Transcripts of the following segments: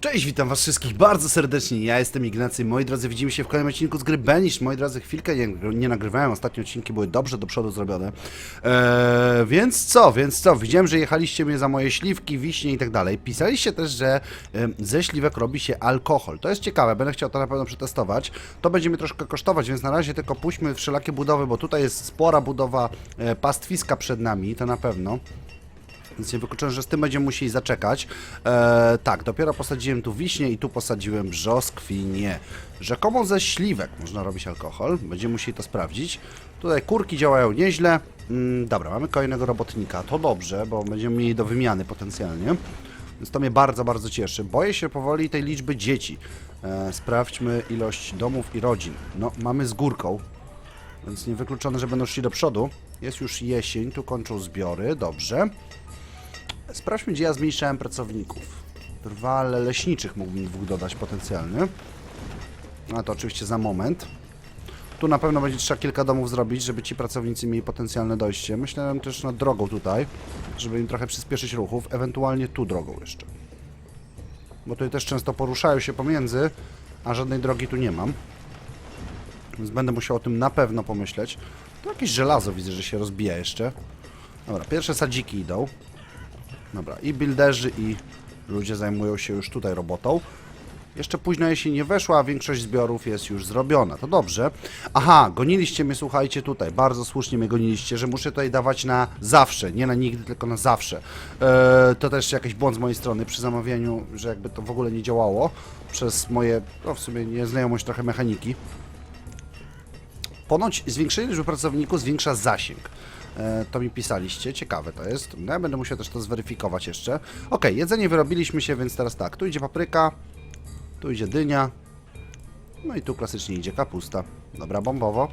Cześć, witam was wszystkich bardzo serdecznie. Ja jestem Ignacy. Moi drodzy, widzimy się w kolejnym odcinku z gry Banish. Moi drodzy, chwilkę nie, nie nagrywałem. Ostatnie odcinki były dobrze do przodu zrobione. Eee, więc co, więc co? Widziałem, że jechaliście mnie za moje śliwki, wiśnie i tak dalej. Pisaliście też, że em, ze śliwek robi się alkohol. To jest ciekawe, będę chciał to na pewno przetestować. To będzie mnie troszkę kosztować, więc na razie tylko puśćmy wszelakie budowy, bo tutaj jest spora budowa e, pastwiska przed nami, to na pewno. Więc nie wykluczam, że z tym będziemy musieli zaczekać. E, tak, dopiero posadziłem tu wiśnie i tu posadziłem brzoskwinie. Rzekomo ze śliwek można robić alkohol. Będziemy musieli to sprawdzić. Tutaj kurki działają nieźle. Mm, dobra, mamy kolejnego robotnika. To dobrze, bo będziemy mieli do wymiany potencjalnie. Więc to mnie bardzo, bardzo cieszy. Boję się powoli tej liczby dzieci. E, sprawdźmy ilość domów i rodzin. No, mamy z górką. Więc niewykluczone, że będą szli do przodu. Jest już jesień, tu kończą zbiory, dobrze. Sprawdźmy, gdzie ja zmniejszałem pracowników. Drwale leśniczych mógłbym dwóch dodać potencjalnie. A to oczywiście za moment. Tu na pewno będzie trzeba kilka domów zrobić, żeby ci pracownicy mieli potencjalne dojście. Myślałem też nad drogą tutaj, żeby im trochę przyspieszyć ruchów, ewentualnie tu drogą jeszcze. Bo tutaj też często poruszają się pomiędzy, a żadnej drogi tu nie mam. Więc będę musiał o tym na pewno pomyśleć. Tu jakieś żelazo widzę, że się rozbija jeszcze. Dobra, pierwsze sadziki idą. Dobra, i builderzy, i ludzie zajmują się już tutaj robotą. Jeszcze późno jeśli nie weszła, a większość zbiorów jest już zrobiona. To dobrze. Aha, goniliście mnie, słuchajcie, tutaj. Bardzo słusznie mnie goniliście, że muszę tutaj dawać na zawsze. Nie na nigdy, tylko na zawsze. Eee, to też jakiś błąd z mojej strony przy zamawianiu, że jakby to w ogóle nie działało. Przez moje, no w sumie nieznajomość trochę mechaniki. Ponoć zwiększenie liczby pracowników zwiększa zasięg. E, to mi pisaliście, ciekawe to jest. No, ja będę musiał też to zweryfikować jeszcze. Ok, jedzenie wyrobiliśmy się, więc teraz tak. Tu idzie papryka, tu idzie dynia, no i tu klasycznie idzie kapusta. Dobra, bombowo.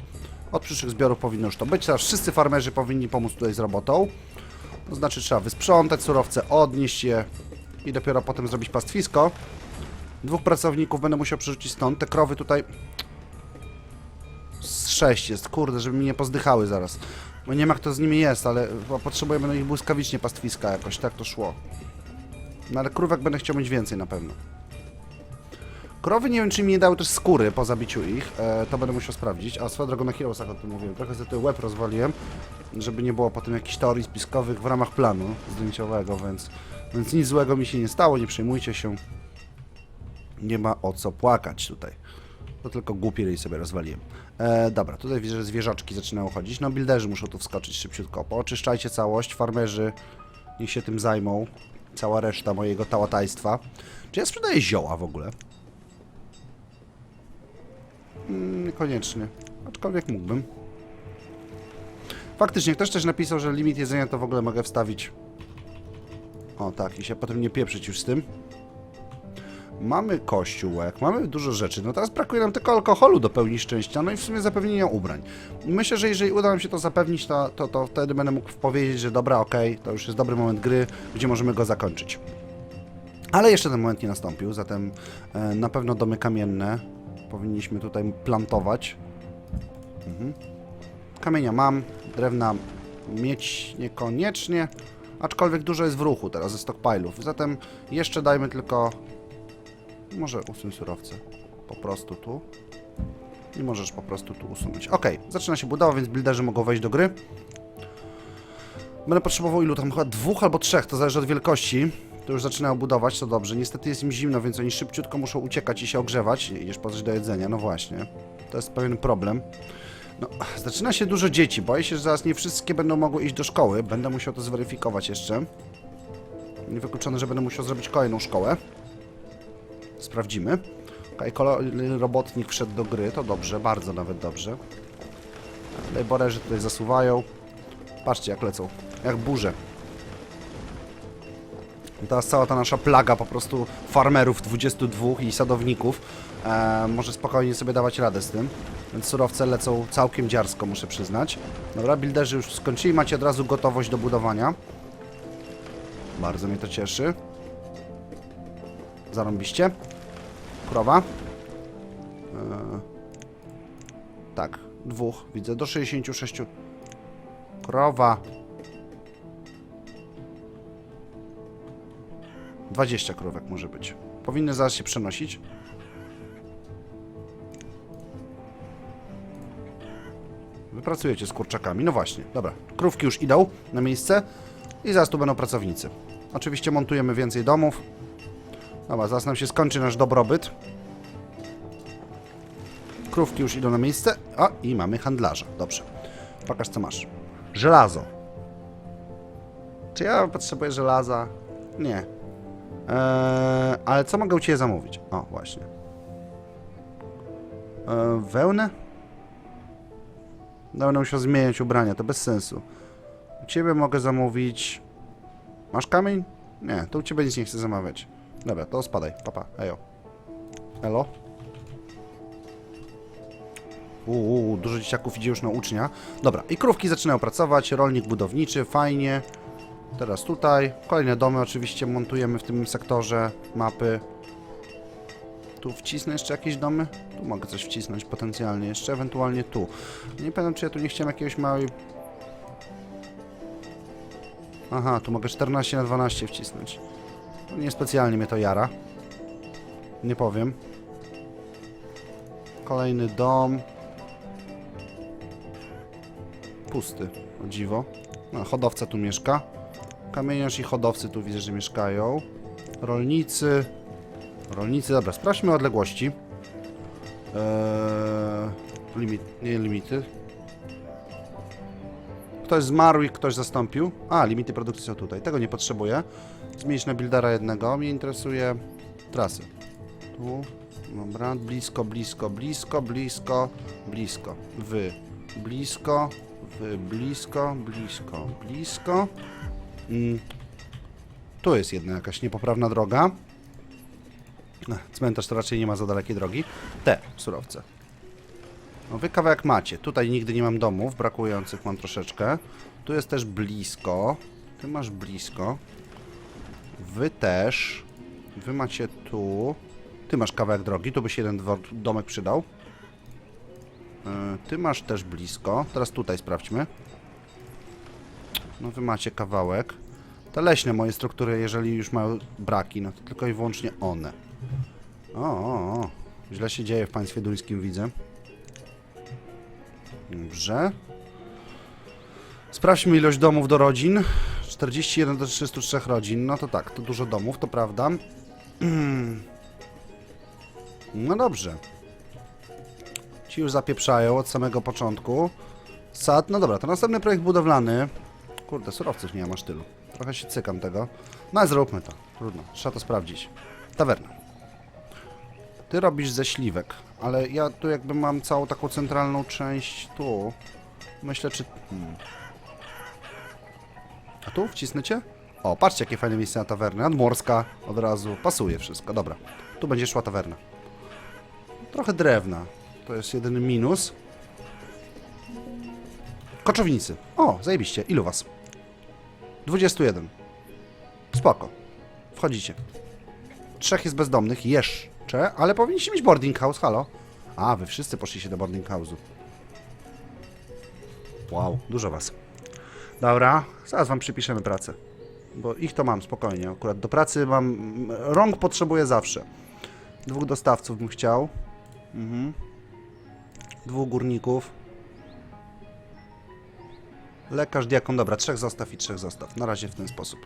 Od przyszłych zbiorów powinno już to być. Teraz wszyscy farmerzy powinni pomóc tutaj z robotą. To znaczy trzeba wysprzątać surowce, odnieść je i dopiero potem zrobić pastwisko. Dwóch pracowników będę musiał przerzucić stąd. Te krowy tutaj z sześć jest, kurde, żeby mi nie pozdychały zaraz. Bo nie wiem jak to z nimi jest, ale potrzebujemy na nich błyskawicznie pastwiska jakoś, tak to szło. No ale krówek będę chciał mieć więcej na pewno. Krowy nie wiem, czy mi nie dały też skóry po zabiciu ich, e, to będę musiał sprawdzić. A swoją drogą na Heroesach o tym mówiłem, trochę sobie łeb rozwaliłem, żeby nie było potem jakichś teorii spiskowych w ramach planu zdjęciowego, więc, więc nic złego mi się nie stało, nie przejmujcie się. Nie ma o co płakać tutaj. To tylko głupi ryj sobie rozwaliłem. E, dobra, tutaj widzę, że zwierzaczki zaczynają chodzić. No, builderzy muszą tu wskoczyć szybciutko. Pooczyszczajcie całość, farmerzy niech się tym zajmą. Cała reszta mojego tałatajstwa. Czy ja sprzedaję zioła w ogóle? Mm, niekoniecznie. Aczkolwiek mógłbym. Faktycznie, ktoś też napisał, że limit jedzenia to w ogóle mogę wstawić. O tak, i się potem nie pieprzyć już z tym. Mamy kościółek, mamy dużo rzeczy. No teraz brakuje nam tylko alkoholu do pełni szczęścia, no i w sumie zapewnienia ubrań. Myślę, że jeżeli uda nam się to zapewnić, to, to, to wtedy będę mógł powiedzieć, że dobra, okej, to już jest dobry moment gry, gdzie możemy go zakończyć. Ale jeszcze ten moment nie nastąpił, zatem e, na pewno domy kamienne powinniśmy tutaj plantować. Mhm. Kamienia mam, drewna mieć niekoniecznie, aczkolwiek dużo jest w ruchu teraz ze stockpile'ów, zatem jeszcze dajmy tylko może usuń surowce. Po prostu tu. I możesz po prostu tu usunąć. Ok, zaczyna się budowa, więc builderzy mogą wejść do gry. Będę potrzebował ilu tam? Chyba dwóch albo trzech, to zależy od wielkości. To już zaczynają budować, to dobrze. Niestety jest im zimno, więc oni szybciutko muszą uciekać i się ogrzewać. Idziesz po coś do jedzenia, no właśnie. To jest pewien problem. No, zaczyna się dużo dzieci. Boję się, że zaraz nie wszystkie będą mogły iść do szkoły. Będę musiał to zweryfikować jeszcze. Niewykluczone, że będę musiał zrobić kolejną szkołę. Sprawdzimy. Okej, kolejny robotnik wszedł do gry, to dobrze, bardzo nawet dobrze. Laborerzy tutaj zasuwają. Patrzcie jak lecą, jak burze. I teraz cała ta nasza plaga po prostu farmerów 22 i sadowników e, może spokojnie sobie dawać radę z tym. Więc surowce lecą całkiem dziarsko, muszę przyznać. Dobra, builderzy już skończyli, macie od razu gotowość do budowania. Bardzo mnie to cieszy. Zarąbiście. Krowa. Eee, tak, dwóch, widzę, do 66. Krowa. 20 krówek może być. Powinny zaraz się przenosić. Wypracujecie z kurczakami. No właśnie, dobra. Krówki już idą na miejsce i zaraz tu będą pracownicy. Oczywiście montujemy więcej domów. Dobra, zaraz nam się skończy nasz dobrobyt. Krówki już idą na miejsce. A, i mamy handlarza. Dobrze. Pokaż, co masz. Żelazo. Czy ja potrzebuję żelaza? Nie. Eee, ale co mogę u Ciebie zamówić? O, właśnie. Eee, wełnę? No, musiał zmieniać ubrania, to bez sensu. U Ciebie mogę zamówić... Masz kamień? Nie, to u Ciebie nic nie chcę zamawiać. Dobra, to spadaj. Papa, ejo. Elo? Uuu, dużo dzieciaków idzie już na ucznia. Dobra, i krówki zaczynają pracować, rolnik budowniczy, fajnie. Teraz tutaj. Kolejne domy oczywiście montujemy w tym sektorze mapy. Tu wcisnę jeszcze jakieś domy? Tu mogę coś wcisnąć potencjalnie jeszcze, ewentualnie tu. Nie pamiętam, czy ja tu nie chciałem jakiegoś małej... Aha, tu mogę 14 na 12 wcisnąć. Niespecjalnie mnie to jara. Nie powiem. Kolejny dom. Pusty, o dziwo. No, hodowca tu mieszka. Kamieniarz i hodowcy tu widzę, że mieszkają. Rolnicy. Rolnicy, dobra, sprawdźmy odległości. Eee, limit, nie limity. Ktoś zmarł i ktoś zastąpił. A, limity produkcji są tutaj. Tego nie potrzebuję. Zmienić na buildera jednego. Mnie interesuje trasy. Tu. Dobra, blisko, blisko, blisko, blisko, blisko. Wy. Blisko, wy, blisko, blisko, blisko. Mm. Tu jest jedna jakaś niepoprawna droga. Cmentarz to raczej nie ma za dalekiej drogi. Te surowce. No wy kawałek macie. Tutaj nigdy nie mam domów, brakujących mam troszeczkę. Tu jest też blisko. Ty masz blisko. Wy też. Wy macie tu. Ty masz kawałek drogi, tu by się jeden domek przydał. Yy, Ty masz też blisko. Teraz tutaj sprawdźmy. No wy macie kawałek. Te leśne moje struktury, jeżeli już mają braki, no to tylko i wyłącznie one. O, o, o. Źle się dzieje w państwie duńskim, widzę. Dobrze. Sprawdźmy ilość domów do rodzin. 41 do 303 rodzin. No to tak, to dużo domów, to prawda. No dobrze. Ci już zapieprzają od samego początku. Sad, no dobra, to następny projekt budowlany. Kurde, surowców nie mam aż tylu. Trochę się cykam tego. No ale zróbmy to. Trudno, trzeba to sprawdzić. Tawerna. Ty robisz ze śliwek, ale ja tu jakby mam całą taką centralną część tu. Myślę, czy... Hmm. A tu wcisnę cię? O, patrzcie jakie fajne miejsce na tawernę. Nadmorska od razu. Pasuje wszystko. Dobra. Tu będzie szła tawerna. Trochę drewna. To jest jedyny minus. Koczownicy. O, zajebiście. Ilu was? 21. Spoko. Wchodzicie. Trzech jest bezdomnych. Jeszcze. Ale powinniście mieć boarding house. Halo? A, wy wszyscy poszliście do boarding house'u. Wow, dużo was. Dobra, zaraz wam przypiszemy pracę. Bo ich to mam spokojnie. Akurat do pracy mam. Rąk potrzebuję zawsze. Dwóch dostawców bym chciał. Mhm. Dwóch górników. Lekarz, diakon, dobra, trzech zostaw i trzech zostaw. Na razie w ten sposób.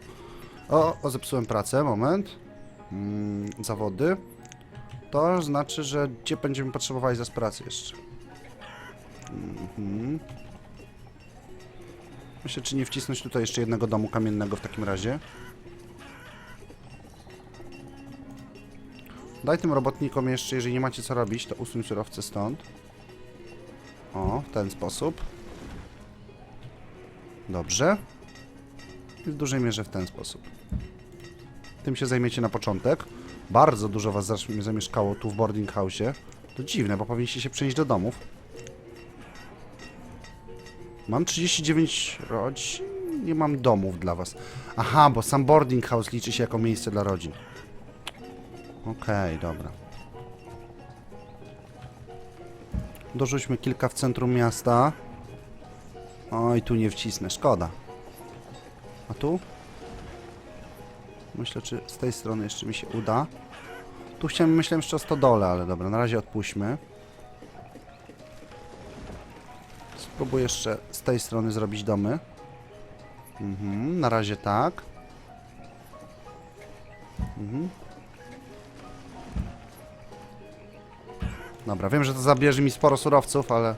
O, o zepsułem pracę, moment. Mm, zawody. To znaczy, że gdzie będziemy potrzebowali za pracy jeszcze? Mhm. Myślę, czy nie wcisnąć tutaj jeszcze jednego domu kamiennego w takim razie. Daj tym robotnikom jeszcze, jeżeli nie macie co robić, to usuń surowce stąd. O, w ten sposób. Dobrze. I w dużej mierze w ten sposób. Tym się zajmiecie na początek. Bardzo dużo was zamieszkało tu w boarding house'ie. To dziwne, bo powinniście się przenieść do domów. Mam 39 rodzin. Nie mam domów dla was. Aha, bo sam boarding house liczy się jako miejsce dla rodzin. Okej, dobra. Dorzućmy kilka w centrum miasta. Oj, tu nie wcisnę, szkoda. A tu? Myślę, czy z tej strony jeszcze mi się uda. Tu chciałem, myślałem jeszcze o stodole, ale dobra, na razie odpuśćmy. Spróbuję jeszcze z tej strony zrobić domy. Mhm, na razie tak. Mhm. Dobra, wiem, że to zabierze mi sporo surowców, ale...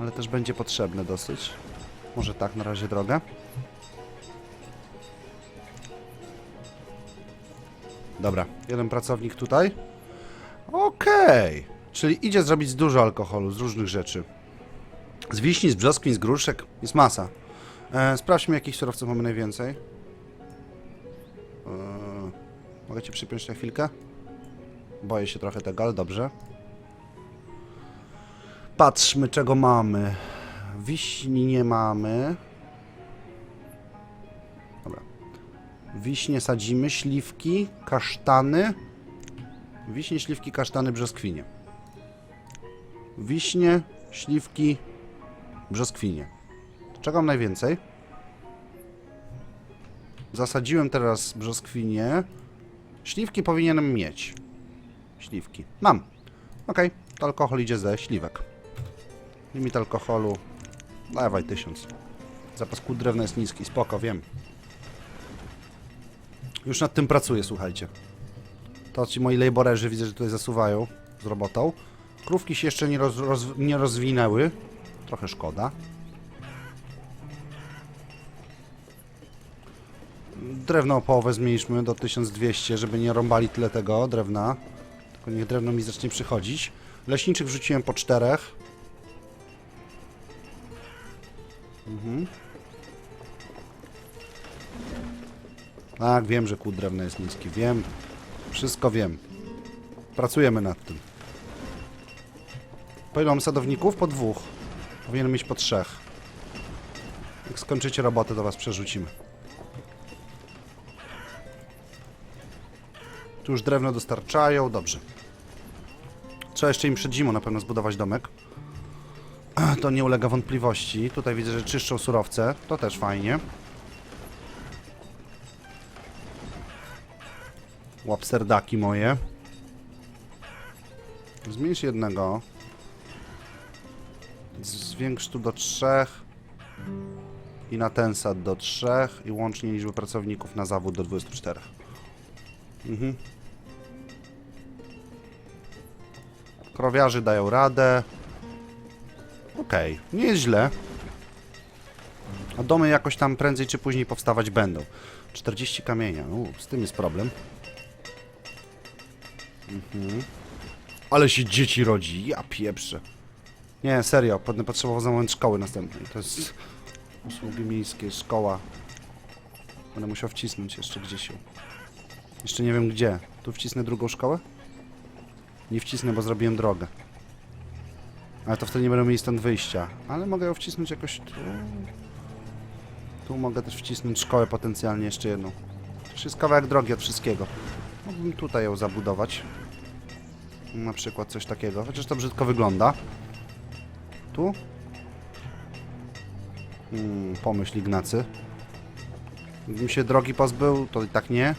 Ale też będzie potrzebne dosyć. Może tak, na razie drogę. Dobra, jeden pracownik tutaj. Okej. Czyli idzie zrobić dużo alkoholu z różnych rzeczy. Z wiśni, z brzoskwiń, z gruszek. Jest masa. E, sprawdźmy, jakich surowców mamy najwięcej. E, mogę cię przypiąć na chwilkę? Boję się trochę tego, ale dobrze. Patrzmy, czego mamy. Wiśni nie mamy. Wiśnie sadzimy, śliwki, kasztany. Wiśnie, śliwki, kasztany, brzoskwinie. Wiśnie, śliwki, brzoskwinie. Czego mam najwięcej? Zasadziłem teraz brzoskwinie. Śliwki powinienem mieć. Śliwki. Mam. To alkohol idzie ze śliwek. Limit alkoholu. Dawaj tysiąc. Zapas kłód drewna jest niski, spoko, wiem. Już nad tym pracuję, słuchajcie. To ci moi laborerzy widzę, że tutaj zasuwają z robotą. Krówki się jeszcze nie, roz, roz, nie rozwinęły. Trochę szkoda. Drewno o połowę zmniejszmy do 1200, żeby nie rąbali tyle tego drewna. Tylko niech drewno mi zacznie przychodzić. Leśniczych wrzuciłem po czterech. Mhm. Tak, wiem, że kłód drewna jest niski. Wiem. Wszystko wiem. Pracujemy nad tym. Po ilu mam sadowników? Po dwóch. Powinienem mieć po trzech. Jak skończycie robotę, to was przerzucimy. Tu już drewno dostarczają, dobrze. Trzeba jeszcze im przed zimą na pewno zbudować domek. To nie ulega wątpliwości. Tutaj widzę, że czyszczą surowce. To też fajnie. Łapserdaki moje. Zmniejsz jednego. Zwiększ tu do trzech. I na ten sad do trzech. I łącznie liczbę pracowników na zawód do 24. Mhm. Krowiarzy dają radę. Okej, nie jest źle. A domy jakoś tam prędzej czy później powstawać będą. 40 kamienia, U, z tym jest problem. Mhm. Ale się dzieci rodzi, ja pieprzę. Nie, serio, będę potrzebował za moment szkoły następnej. To jest usługi miejskie, szkoła. Będę musiał wcisnąć jeszcze gdzieś ją. Jeszcze nie wiem gdzie. Tu wcisnę drugą szkołę? Nie wcisnę, bo zrobiłem drogę. Ale to wtedy nie będę mieli stąd wyjścia. Ale mogę ją wcisnąć jakoś tu. Tu mogę też wcisnąć szkołę potencjalnie jeszcze jedną. To jest kawałek drogi od wszystkiego. Mógłbym tutaj ją zabudować. Na przykład coś takiego. Chociaż to brzydko wygląda. Tu? Hmm, pomyśl Ignacy. Gdybym się drogi pozbył, to i tak nie.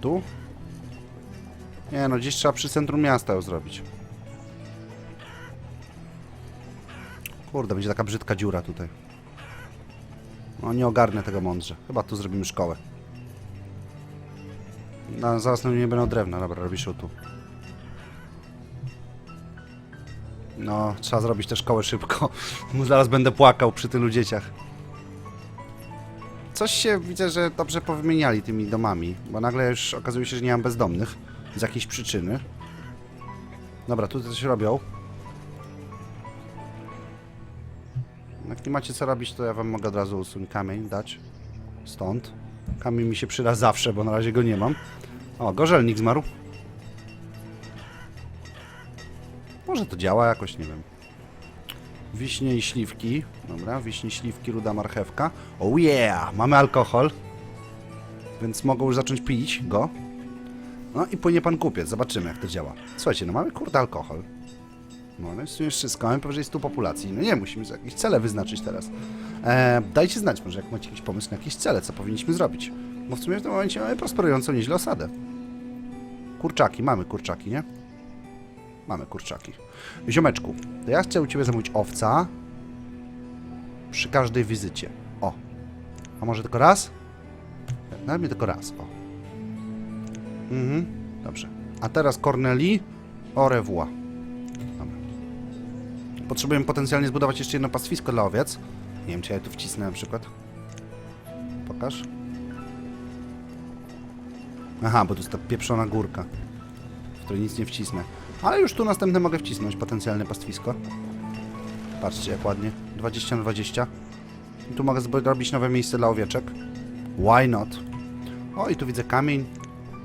Tu? Nie no, gdzieś trzeba przy centrum miasta ją zrobić. Kurde, będzie taka brzydka dziura tutaj. No nie ogarnę tego mądrze. Chyba tu zrobimy szkołę. No, zaraz na mnie nie będą drewna. Dobra, robisz ją tu. No, trzeba zrobić tę szkołę szybko. Bo zaraz będę płakał przy tylu dzieciach. Coś się widzę, że dobrze powymieniali tymi domami, bo nagle już okazuje się, że nie mam bezdomnych z jakiejś przyczyny. Dobra, tu coś robią. Jak nie macie co robić, to ja wam mogę od razu usunąć kamień, dać. Stąd. Kamień mi się przyda zawsze, bo na razie go nie mam. O, gorzelnik zmarł. Może to działa jakoś, nie wiem. Wiśnie i śliwki. Dobra, wiśnie, śliwki, ruda marchewka. Oh yeah! Mamy alkohol. Więc mogą już zacząć pić go. No i płynie pan kupiec. Zobaczymy, jak to działa. Słuchajcie, no mamy kurde alkohol. No, no jest już wszystko. Mamy powyżej 100 populacji. No nie, musimy jakieś cele wyznaczyć teraz. E, dajcie znać może, jak macie jakiś pomysł na jakieś cele, co powinniśmy zrobić. Bo w sumie w tym momencie mamy prosperującą nieźle osadę. Kurczaki, mamy kurczaki, nie? Mamy kurczaki. Ziomeczku, to ja chcę u Ciebie zamówić owca przy każdej wizycie. O. A może tylko raz? Daj mi tylko raz, o. Mhm, dobrze. A teraz Corneli au revoir. Dobra. Potrzebujemy potencjalnie zbudować jeszcze jedno pastwisko dla owiec. Nie wiem, czy ja tu wcisnę na przykład. Pokaż. Aha, bo tu jest ta pieprzona górka, w której nic nie wcisnę. Ale już tu następne mogę wcisnąć, potencjalne pastwisko. Patrzcie, jak ładnie. 20 na 20. I tu mogę zrobić nowe miejsce dla owieczek. Why not? O, i tu widzę kamień.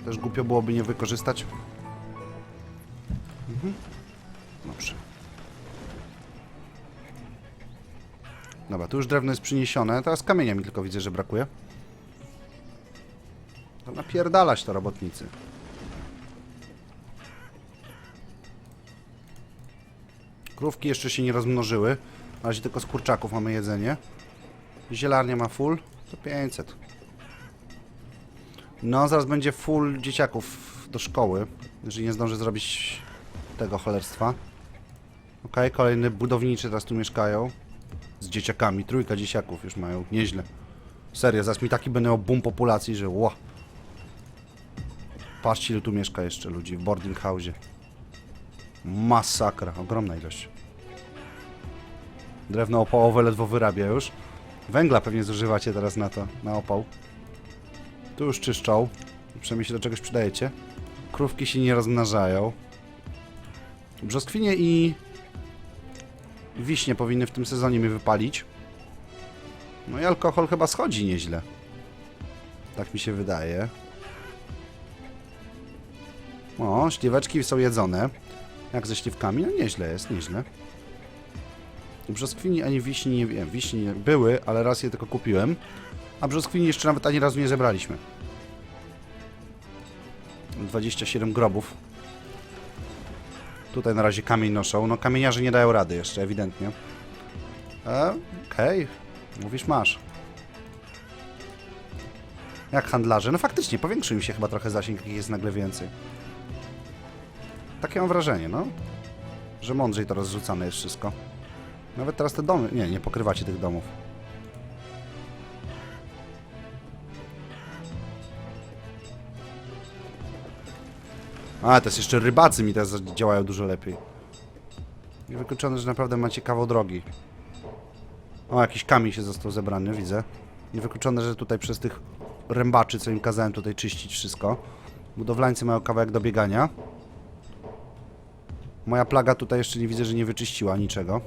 Też głupio byłoby nie wykorzystać. Dobra, tu już drewno jest przyniesione. Teraz kamienia mi tylko widzę, że brakuje. To napierdalać to robotnicy. Krówki jeszcze się nie rozmnożyły. Na razie tylko z kurczaków mamy jedzenie. Zielarnia ma full. To 500. No, zaraz będzie full dzieciaków do szkoły. Jeżeli nie zdążę zrobić tego cholerstwa. Okej, kolejny budowniczy teraz tu mieszkają. Z dzieciakami. Trójka dzieciaków już mają. Nieźle. Serio, zaraz mi taki miał boom populacji, że ła. Patrzcie, ile tu mieszka jeszcze ludzi w boarding house. Masakra, ogromna ilość. Drewno opałowe ledwo wyrabia już. Węgla pewnie zużywacie teraz na to, na opał. Tu już czyszczą. Przynajmniej się do czegoś przydajecie. Krówki się nie rozmnażają. Brzoskwinie i wiśnie powinny w tym sezonie mi wypalić. No i alkohol chyba schodzi nieźle. Tak mi się wydaje. O, śliweczki są jedzone. Jak ze śliwkami? No nieźle jest, nieźle. Brzoskwini ani wiśni nie wiem. Wiśni były, ale raz je tylko kupiłem. A brzoskwini jeszcze nawet ani razu nie zebraliśmy. 27 grobów. Tutaj na razie kamień noszą. No kamieniarze nie dają rady jeszcze, ewidentnie. E, Okej. Mówisz masz. Jak handlarze? No faktycznie, powiększył mi się chyba trochę zasięg, jak jest nagle więcej. Takie mam wrażenie, no. Że mądrzej to rozrzucane jest wszystko. Nawet teraz te domy... Nie, nie pokrywacie tych domów. A, teraz jeszcze rybacy mi teraz działają dużo lepiej. Niewykluczone, że naprawdę macie kawał drogi. O, jakiś kamień się został zebrany, widzę. Niewykluczone, że tutaj przez tych rębaczy, co im kazałem tutaj czyścić wszystko. Budowlańcy mają kawałek do biegania. Moja plaga tutaj jeszcze nie widzę, że nie wyczyściła niczego.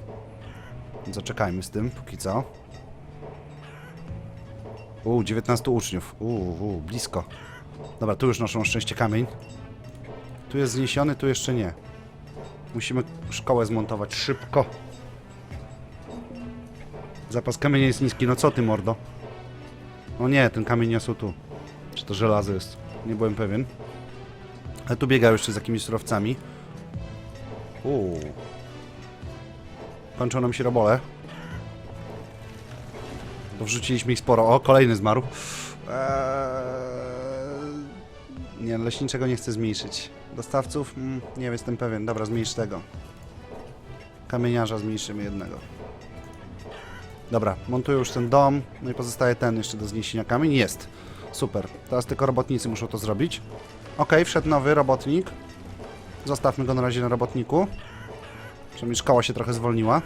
Zaczekajmy z tym, póki co. Uuu, 19 uczniów. Uuu, uu, blisko. Dobra, tu już noszą szczęście kamień. Tu jest zniesiony, tu jeszcze nie. Musimy szkołę zmontować szybko. Zapas kamienia jest niski. No co ty, mordo? O nie, ten kamień niosą tu. Czy to żelazo jest? Nie byłem pewien. Ale tu biegają jeszcze z jakimiś surowcami. Uuu. Kończą nam się robole. To wrzuciliśmy ich sporo. O, kolejny zmarł. Eee... Nie, leśniczego nie chcę zmniejszyć. Dostawców? Mm, nie jestem pewien. Dobra, zmniejsz tego. Kamieniarza zmniejszymy jednego. Dobra, montuję już ten dom. No i pozostaje ten jeszcze do zniesienia kamień. Jest. Super. Teraz tylko robotnicy muszą to zrobić. Ok, wszedł nowy robotnik. Zostawmy go na razie na robotniku. Przynajmniej szkoła się trochę zwolniła.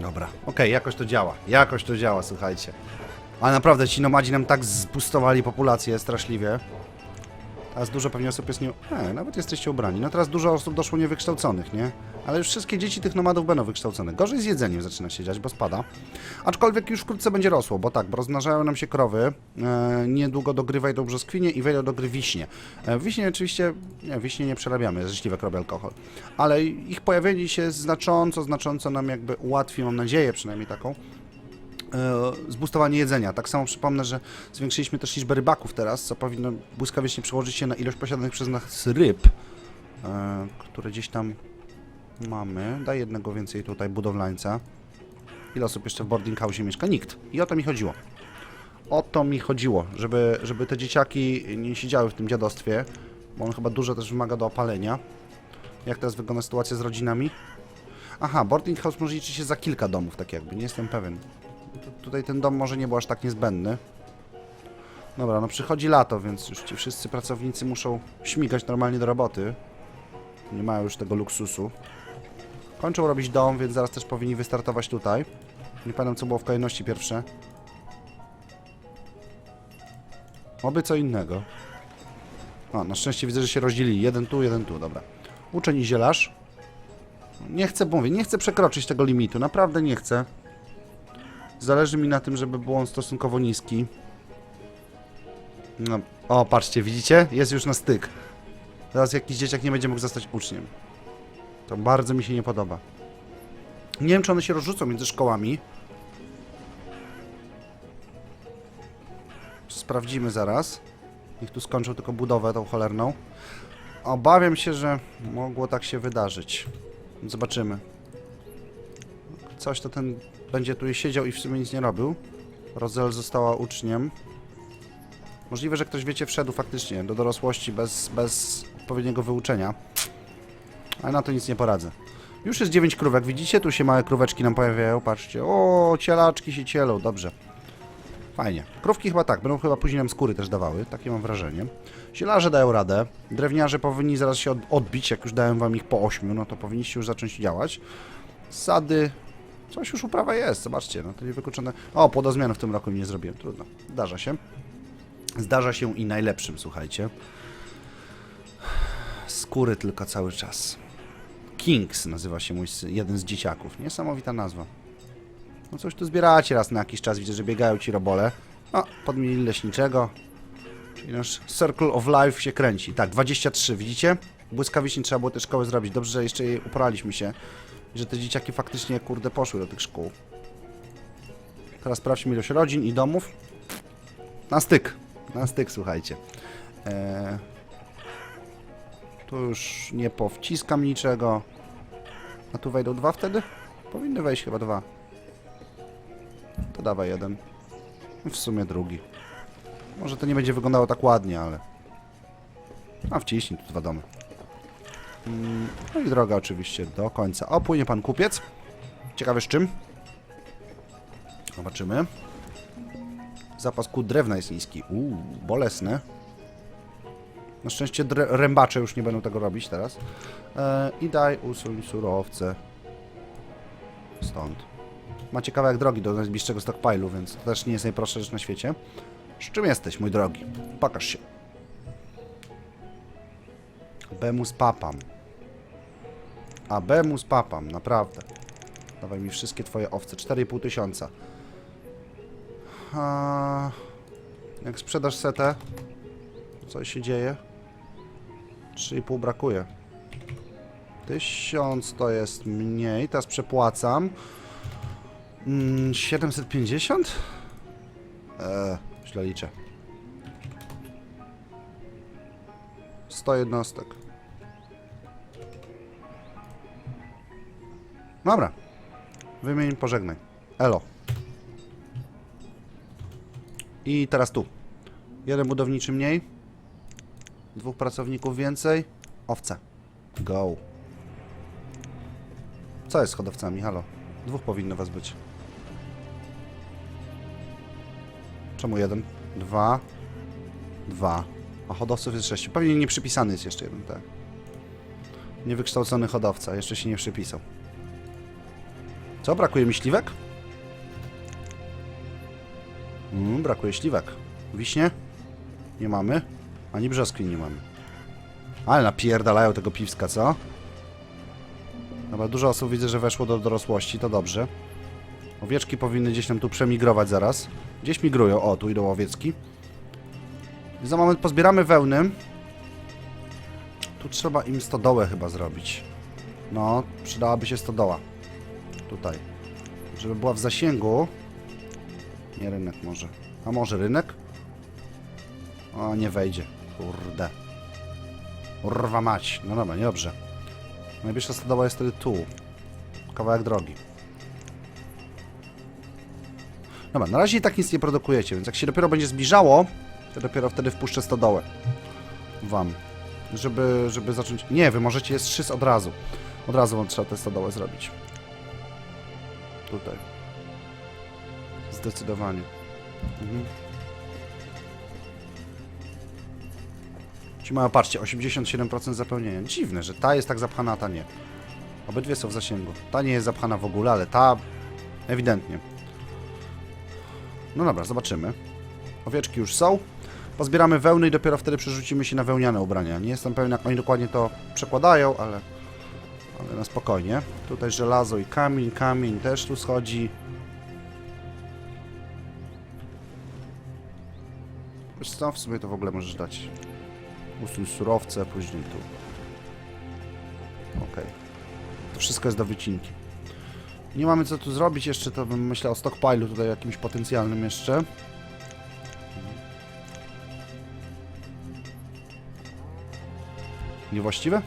Dobra, okej, jakoś to działa. Jakoś to działa, słuchajcie. Ale naprawdę ci nomadzi nam tak zbustowali populację straszliwie. Teraz dużo pewnie osób jest nie... E, nawet jesteście ubrani. No teraz dużo osób doszło niewykształconych, nie? Ale już wszystkie dzieci tych nomadów będą wykształcone. Gorzej z jedzeniem zaczyna się dziać, bo spada. Aczkolwiek już wkrótce będzie rosło, bo tak, bo rozmnażają nam się krowy. E, niedługo do gry wejdą brzoskwinie i wejdą do gry wiśnie. E, wiśnie oczywiście... Nie, wiśnie nie przerabiamy, ze śliwek robię alkohol. Ale ich pojawienie się znacząco, znacząco nam jakby ułatwi, mam nadzieję przynajmniej taką, e, zbustowanie jedzenia. Tak samo przypomnę, że zwiększyliśmy też liczbę rybaków teraz, co powinno błyskawicznie przełożyć się na ilość posiadanych przez nas ryb, e, które gdzieś tam mamy. Daj jednego więcej tutaj budowlańca. Ile osób jeszcze w boarding house mieszka? Nikt. I o to mi chodziło. O to mi chodziło, żeby, żeby te dzieciaki nie siedziały w tym dziadostwie, bo on chyba dużo też wymaga do opalenia. Jak teraz wygląda sytuacja z rodzinami? Aha, boarding house może liczyć się za kilka domów, tak jakby, nie jestem pewien. Tu, tutaj ten dom może nie był aż tak niezbędny. Dobra, no przychodzi lato, więc już ci wszyscy pracownicy muszą śmigać normalnie do roboty. Nie mają już tego luksusu. Kończą robić dom, więc zaraz też powinni wystartować tutaj. Nie pamiętam, co było w kolejności pierwsze. Oby co innego. O, na szczęście widzę, że się rozdzielili. Jeden tu, jeden tu, dobra. Uczeń i zielarz. Nie chcę, mówię, nie chcę przekroczyć tego limitu. Naprawdę nie chcę. Zależy mi na tym, żeby był on stosunkowo niski. No, o, patrzcie, widzicie? Jest już na styk. Teraz jakiś dzieciak nie będzie mógł zostać uczniem. To bardzo mi się nie podoba. Nie wiem, czy one się rozrzucą między szkołami. Sprawdzimy zaraz. Niech tu skończą tylko budowę tą cholerną. Obawiam się, że mogło tak się wydarzyć. Zobaczymy. Coś to ten będzie tu siedział i w sumie nic nie robił. Rozel została uczniem. Możliwe, że ktoś, wiecie, wszedł faktycznie do dorosłości bez, bez odpowiedniego wyuczenia. Ale na to nic nie poradzę. Już jest 9 krówek, widzicie? Tu się małe króweczki nam pojawiają, patrzcie. O, cielaczki się cielą, dobrze. Fajnie. Krówki chyba tak, będą chyba później nam skóry też dawały, takie mam wrażenie. Zielarze dają radę, drewniarze powinni zaraz się od- odbić, jak już dałem wam ich po 8, no to powinniście już zacząć działać. Sady, coś już uprawa jest, zobaczcie, no to niewykluczone. O, płodozmian w tym roku nie zrobiłem, trudno, zdarza się. Zdarza się i najlepszym, słuchajcie. Skóry tylko cały czas. Kings nazywa się mój jeden z dzieciaków. Niesamowita nazwa. No coś tu zbieracie raz na jakiś czas. Widzę, że biegają ci robole. O, podmienili leśniczego. Czyli nasz Circle of Life się kręci. Tak, 23, widzicie? Błyskawicznie trzeba było te szkoły zrobić. Dobrze, że jeszcze je uporaliśmy się. Że te dzieciaki faktycznie, kurde, poszły do tych szkół. Teraz sprawdźmy ilość rodzin i domów. Na styk. Na styk, słuchajcie. Eee, tu już nie powciskam niczego. A tu wejdą dwa wtedy? Powinny wejść chyba dwa. To dawaj jeden. W sumie drugi. Może to nie będzie wyglądało tak ładnie, ale... A wciśnij tu dwa domy. Mm, No i droga oczywiście do końca. O, płynie pan kupiec. Ciekawy z czym? Zobaczymy. Zapas kłód drewna jest niski. Uuu, bolesne. Na szczęście rębacze już nie będą tego robić teraz. E, I daj usuń surowce. Stąd. Macie kawałek drogi do najbliższego stockpile'u, więc to też nie jest najprostsza rzecz na świecie. Z czym jesteś, mój drogi? Pokaż się. Bemus papam. A Bemus papam, naprawdę. Dawaj mi wszystkie twoje owce. 4,5 tysiąca. A... Jak sprzedasz setę, co się dzieje? 3,5 brakuje. 1000 to jest mniej. Teraz przepłacam. Mm, 750? Eee, źle liczę. 100 jednostek. Dobra. Wymień, pożegnaj. Elo. I teraz tu. Jeden budowniczy mniej. Dwóch pracowników więcej. Owce. Go. Co jest z hodowcami? Halo. Dwóch powinno was być. Czemu jeden? Dwa. Dwa. A hodowców jest sześciu. Pewnie nie przypisany jest jeszcze jeden, tak. Niewykształcony hodowca. Jeszcze się nie przypisał. Co? Brakuje mi śliwek? Mm, brakuje śliwek. Wiśnie? Nie mamy. Ani brzoskwin nie mamy. Ale napierdalają tego piwska, co? Dobra, dużo osób widzę, że weszło do dorosłości, to dobrze. Owieczki powinny gdzieś nam tu przemigrować zaraz. Gdzieś migrują. O, tu idą owiecki. Za moment pozbieramy wełny. Tu trzeba im stodołę chyba zrobić. No, przydałaby się stodoła. Tutaj. Żeby była w zasięgu. Nie rynek może. A może rynek? O, nie wejdzie. Kurde. Urwa mać. No dobra, niedobrze. Najbliższa stodoła jest wtedy tu. Kawałek drogi. Dobra, na razie i tak nic nie produkujecie, więc jak się dopiero będzie zbliżało, to dopiero wtedy wpuszczę stodołę. Wam. Żeby, żeby zacząć... Nie, wy możecie je strzyc od razu. Od razu wam trzeba tę stodołę zrobić. Tutaj. Zdecydowanie. Mhm. Ci mają, patrzcie, 87% zapełnienia. Dziwne, że ta jest tak zapchana, a ta nie. Obydwie są w zasięgu. Ta nie jest zapchana w ogóle, ale ta ewidentnie. No dobra, zobaczymy. Owieczki już są. Pozbieramy wełny i dopiero wtedy przerzucimy się na wełniane ubrania. Nie jestem pewien, jak oni dokładnie to przekładają, ale, ale na spokojnie. Tutaj żelazo i kamień, kamień też tu schodzi. Co, w sumie to w ogóle możesz dać. Usuń surowce, później tu. Okej. To wszystko jest do wycinki. Nie mamy co tu zrobić jeszcze, to bym myślał o stockpilu tutaj jakimś potencjalnym jeszcze. Niewłaściwe?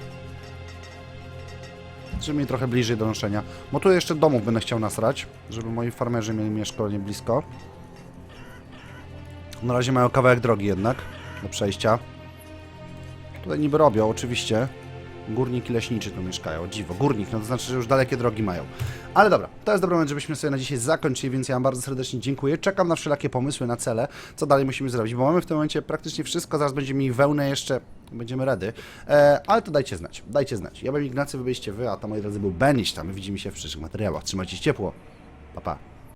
Żeby mi trochę bliżej do noszenia. Bo tu jeszcze domów będę chciał nasrać, żeby moi farmerzy mieli mieszkanie blisko. Na razie mają kawałek drogi jednak do przejścia. Tutaj niby robią, oczywiście. Górnik i leśniczy tu mieszkają. Dziwo, górnik, no to znaczy, że już dalekie drogi mają. Ale dobra, to jest dobry moment, żebyśmy sobie na dzisiaj zakończyli, więc ja Wam bardzo serdecznie dziękuję. Czekam na wszelakie pomysły, na cele, co dalej musimy zrobić, bo mamy w tym momencie praktycznie wszystko, zaraz będziemy mieli wełnę jeszcze, będziemy redy. E, ale to dajcie znać, dajcie znać. Ja bym Ignacy, wy byliście wy, a to moi drodzy był Beniś, tam widzimy się w przyszłych materiałach. Trzymajcie się ciepło. Pa, pa.